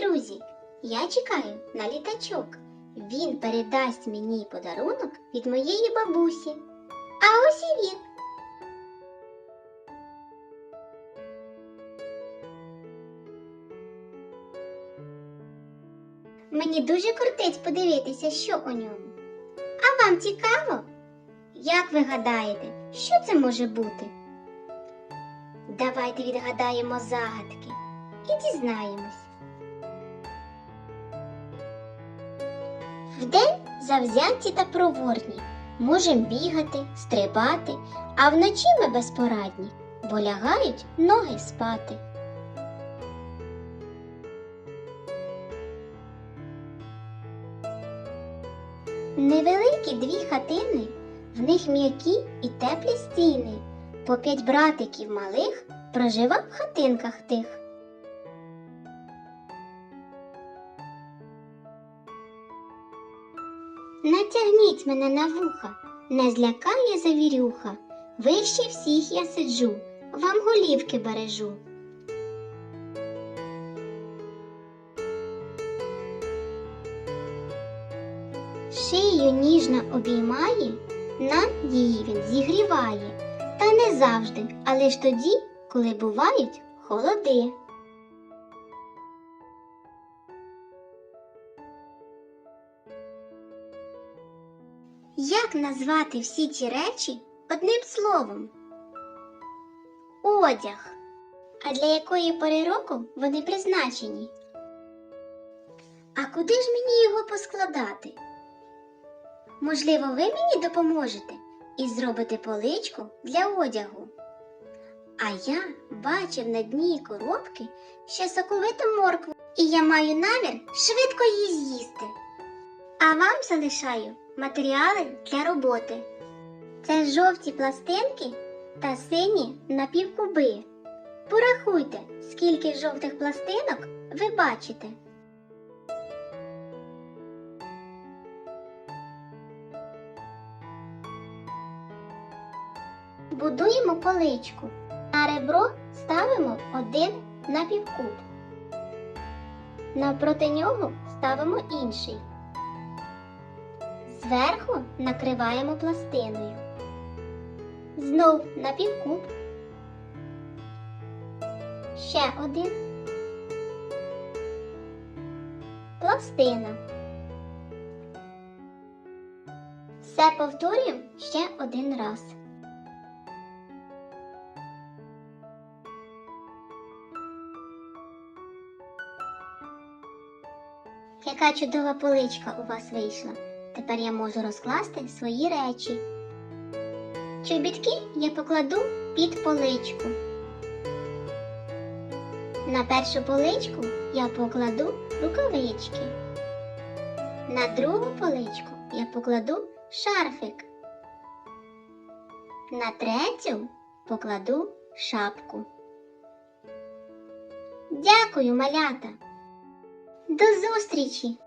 Друзі! Я чекаю на літачок. Він передасть мені подарунок від моєї бабусі. А ось і він. Мені дуже кортить подивитися, що у ньому. А вам цікаво? Як ви гадаєте, що це може бути? Давайте відгадаємо загадки і дізнаємось. Вдень завзяті та проворні, можем бігати, стрибати, а вночі ми безпорадні, бо лягають ноги спати. Невеликі дві хатини, в них м'які і теплі стіни. По п'ять братиків малих прожива в хатинках тих. Натягніть мене на вуха, не злякає завірюха. Вище всіх я сиджу, вам голівки бережу. Шию ніжно обіймає, нам її він зігріває, та не завжди, але ж тоді, коли бувають холоди. Як назвати всі ці речі одним словом? Одяг. А для якої пори року вони призначені? А куди ж мені його поскладати? Можливо, ви мені допоможете і зробите поличку для одягу. А я бачив на дні коробки ще соковиту моркву, і я маю намір швидко її з'їсти. А вам залишаю матеріали для роботи. Це жовті пластинки та сині напівкуби. Порахуйте, скільки жовтих пластинок ви бачите. Будуємо поличку. На ребро ставимо один напівкуб. Навпроти нього ставимо інший. Зверху накриваємо пластиною. Знов напівкуб. Ще один. Пластина. Все повторюємо ще один раз. Яка чудова поличка у вас вийшла. Тепер я можу розкласти свої речі. Чобітки я покладу під поличку. На першу поличку я покладу рукавички. На другу поличку я покладу шарфик. На третю покладу шапку. Дякую, малята! До зустрічі!